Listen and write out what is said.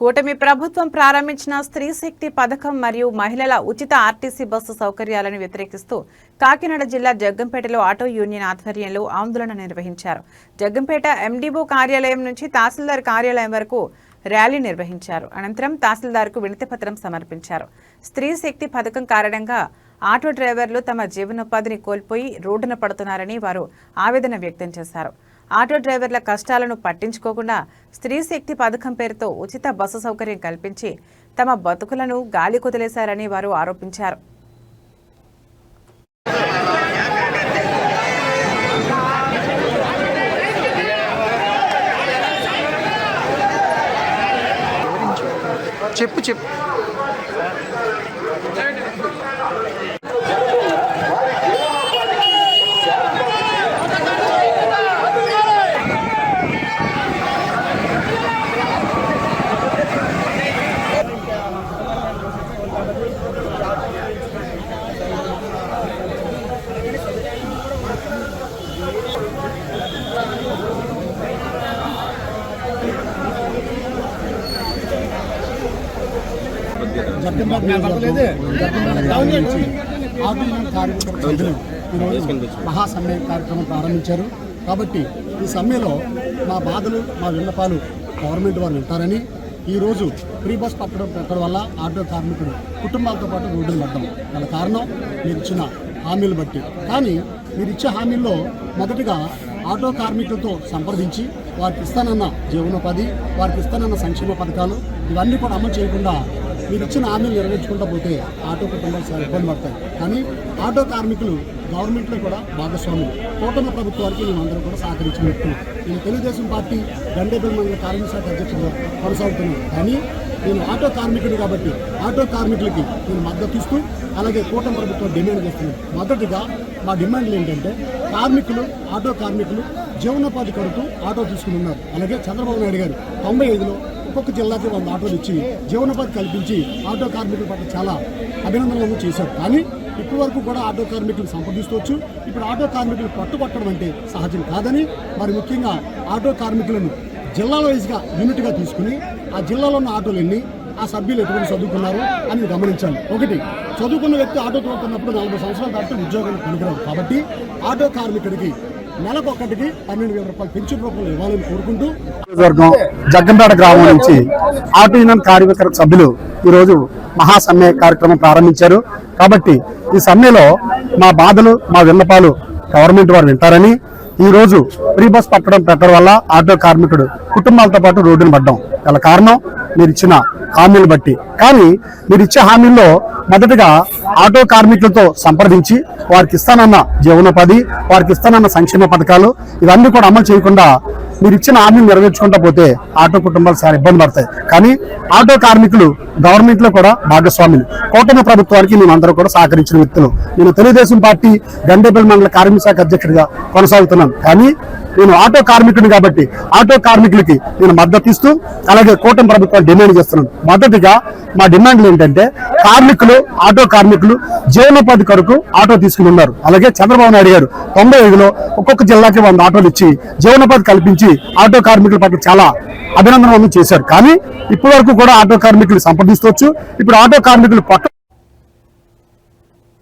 కూటమి ప్రభుత్వం ప్రారంభించిన స్త్రీ శక్తి పథకం మరియు మహిళల ఉచిత ఆర్టీసీ బస్సు సౌకర్యాలను వ్యతిరేకిస్తూ కాకినాడ జిల్లా జగ్గంపేటలో ఆటో యూనియన్ ఆధ్వర్యంలో ఆందోళన నిర్వహించారు. జగ్గంపేట ఎండీఓ కార్యాలయం నుంచి తహసీల్దార్ కార్యాలయం వరకు ర్యాలీ నిర్వహించారు. అనంతరం తహసీల్దార్కు వినతిపత్రం సమర్పించారు. స్త్రీ శక్తి పథకం కారణంగా ఆటో డ్రైవర్లు తమ జీవనోపాధిని కోల్పోయి రోడ్డున పడుతున్నారని వారు ఆవేదన వ్యక్తం చేశారు. ఆటో డ్రైవర్ల కష్టాలను పట్టించుకోకుండా స్త్రీ శక్తి పథకం పేరుతో ఉచిత బస్సు సౌకర్యం కల్పించి తమ బతుకులను గాలి కుదిలేశారని వారు ఆరోపించారు. చెప్పు చెప్పు. మహాసమ్మె కార్యక్రమం ప్రారంభించారు. కాబట్టి ఈ సమ్మెలో మా బాధలు మా విన్నపాలు గవర్నమెంట్ వారు వింటారని ఈరోజు ఫ్రీ బస్ పట్టడం పెట్టడం వల్ల ఆటో కార్మికుడు కుటుంబాలతో పాటు రోడ్డును పడ్డం గల కారణం మీరు ఇచ్చిన హామీలు బట్టి. కానీ మీరు ఇచ్చే హామీల్లో మొదటిగా ఆటో కార్మికులతో సంప్రదించి వారికి ఇస్తానన్న జీవనోపాధి వారికి ఇస్తానన్న సంక్షేమ పథకాలు ఇవన్నీ కూడా అమలు చేయకుండా మీరు ఇచ్చిన హామీలు నెరవేర్చుకుంటా పోతే ఆటో కుటుంబాలు చాలా ఇబ్బంది పడతాయి. కానీ ఆటో కార్మికులు గవర్నమెంట్లో కూడా భాగస్వాములు. కూటమి ప్రభుత్వానికి మేము అందరూ కూడా సహకరించిన వ్యక్తులు. నేను తెలుగుదేశం పార్టీ గండేపల్లి మండల కార్మిక శాఖ అధ్యక్షుడిగా కొనసాగుతున్నాను. కానీ నేను ఆటో కార్మికుడు కాబట్టి ఆటో కార్మికులకి నేను మద్దతు ఇస్తూ అలాగే కూటమి ప్రభుత్వం డిమాండ్ చేస్తున్నాను. మొదటిగా మా డిమాండ్లు ఏంటంటే కార్మికులు ఆటో కార్మికులు జీవనోపాధి కొరకు ఆటో తీసుకుని ఉన్నారు. అలాగే చంద్రబాబు నాయుడు గారు తొంభై ఐదులో ఒక్కొక్క జిల్లాకి వాళ్ళు ఆటోలు ఇచ్చి జీవనోపాధి కల్పించి ఆటో కార్మికుల పట్ల చాలా అభినందనలు చేశారు. కానీ ఇప్పటి వరకు కూడా ఆటో కార్మికులు సంప్రదిస్తూ ఇప్పుడు ఆటో కార్మికులు పట్టుబట్టడం అంటే సహజం కాదని మరి ముఖ్యంగా ఆటో కార్మికులను జిల్లాల వైజ్గా యూనిట్గా తీసుకుని ఆ జిల్లాలో ఉన్న ఆటోలు ఎన్ని ఆ సభ్యులు ఎటువంటి చదువుకున్నారు అని గమనించాలి. ఒకటి చదువుకున్న వ్యక్తి ఆటో తోలుతున్నప్పుడు నలభై సంవత్సరాలు దాటి ఉద్యోగాలు పనికిరావు కాబట్టి ఆటో కార్మికుడికి నెలకొకటికి పన్నెండు వేల రూపాయలు పెన్షన్ రూపంలో ఇవ్వాలని కోరుకుంటూ నియోజకవర్గం జగ్గంపేట గ్రామం నుంచి ఆటో యూనియన్ కార్మిక సభ్యులు ఈరోజు మహాసమ్మె కార్యక్రమం ప్రారంభించారు. కాబట్టి ఈ సమ్మెలో మా బాధలు మా విన్నపాలు గవర్నమెంట్ వారు వింటారని ఈ రోజు ఫ్రీ బస్ పట్టడం పెట్టడం వల్ల ఆటో కార్మికుడు కుటుంబాలతో పాటు రోడ్డును పడ్డం. గల కారణం మీరు ఇచ్చిన హామీలు బట్టి. కానీ మీరు ఇచ్చే హామీల్లో మొదటగా ఆటో కార్మికులతో సంప్రదించి వారికి ఇస్తానన్న జీవనోపాధి వారికి ఇస్తానన్న సంక్షేమ పథకాలు ఇవన్నీ కూడా అమలు చేయకుండా మీరు ఇచ్చిన హామీలు నెరవేర్చుకుంటా పోతే ఆటో కుటుంబాలు చాలా ఇబ్బంది పడతాయి. కానీ ఆటో కార్మికులు గవర్నమెంట్లో కూడా భాగస్వాములు. కూటమి ప్రభుత్వానికి మేము అందరూ కూడా సహకరించిన వ్యక్తులు. నేను తెలుగుదేశం పార్టీ గండేపల్లి మండల కార్మిక శాఖ అధ్యక్షుడిగా కొనసాగుతున్నాను. కానీ నేను ఆటో కార్మికుడిని కాబట్టి ఆటో కార్మికులకి నేను మద్దతు ఇస్తూ అలాగే కూటమి ప్రభుత్వాలు డిమాండ్ చేస్తున్నాను. మొదటిగా మా డిమాండ్లు ఏంటంటే కార్మికులు ఆటో కార్మికులు జీవనోపాధి కొరకు ఆటో తీసుకుని ఉన్నారు. అలాగే చంద్రబాబు నాయుడు గారు తొంభై ఐదులో ఒక్కొక్క జిల్లాకి వంద ఆటోలు ఇచ్చి జీవనోపాధి కల్పించి ఆటో కార్మికుల పట్ల చాలా అభినందనలు చేశారు కానీ ఇప్పటి వరకు కూడా ఆటో కార్మికులు సంప్రదిస్తూ ఇప్పుడు ఆటో కార్మికులు పట్టు